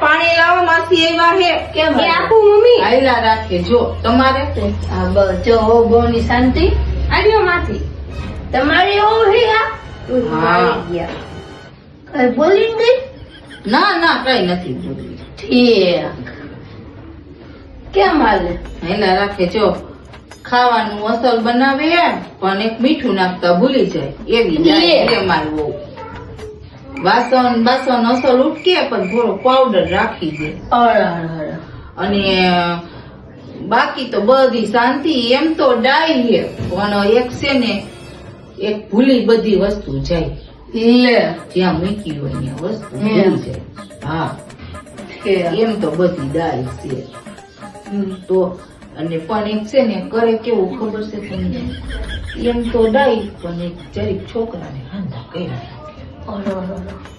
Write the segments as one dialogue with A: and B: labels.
A: પાણી લાવો માસી એવા હે.
B: કેમ
C: આપું મમ્મી.
A: આયલા રાખે જો તમારે?
B: જો બહુ ની શાંતિ.
C: આવ્યો માસી.
B: તમારે એવું હે
C: ગયા.
B: કઈ બોલી ગઈ?
A: ના ના કઈ નથી બોલી.
B: ઠીક. કેમ હાલે?
A: એના રાખે જો. ખાવાનું અસલ બનાવે એમ પણ એક મીઠું નાખતા ભૂલી જાય. એવી જાય વાસણ બાસણ અસલ ઉટકે પણ થોડો પાવડર રાખી દે. અને બાકી તો બધી શાંતિ એમ તો ડાય હે પણ એક છે ને એક ભૂલી બધી વસ્તુ જાય.
B: લે.
A: જ્યાં મૂકી હોય ત્યાં વસ્તુ ભૂલી જાય. હા. એમ તો બધી ડાય છે. તો અને પણ એક છે ને કરે કેવું ખબર છે તમને? એમ તો ડાઈ પણ એક જરીક છોકરાને હાંધા કર્યા.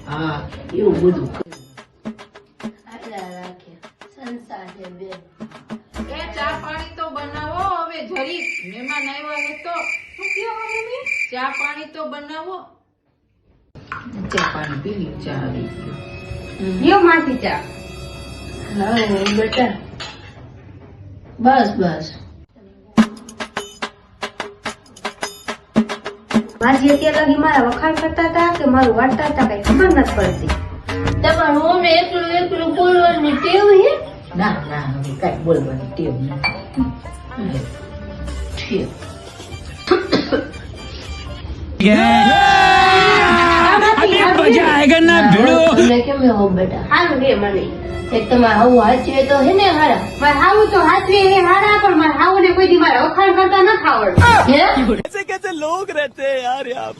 A: હા એવું બધું ચા પાણી તો બનાવો હવે જરીક. મહેમાન આવ્યા હે તો. શું કહો મમ્મી? ચા પાણી તો બનાવો. ચા પાણી પી લ્યો ચા આવી ગયો.
C: લ્યો માથી ચા.
B: હા બેટા. બસ બસ.
C: માજી અત્યારે લગી મારા વખાણ કરતા હતા કે મારું વાંચતા હતા કઈ ખબર નથી પડતી.
B: તમારું હું એકલું એકલું બોલવાની ટેવ હે?
A: ના ના હવે કઈ બોલવાની ટેવ નથી. ઠીક.
D: अभी मजा आएगा ना भिड़ो
B: તમને કેમ હો બેટા
C: સારું રે મને
B: એક તમારે આવું હાચવે તો હે ને હારા
C: મારે હાવું તો હાથવે એ હારા પણ મારે હાવું ને કોઈ દી મારા વખાણ કરતા નથી આવડતું
B: હે
D: कैसे कैसे लोग रहते हैं यार यहाँ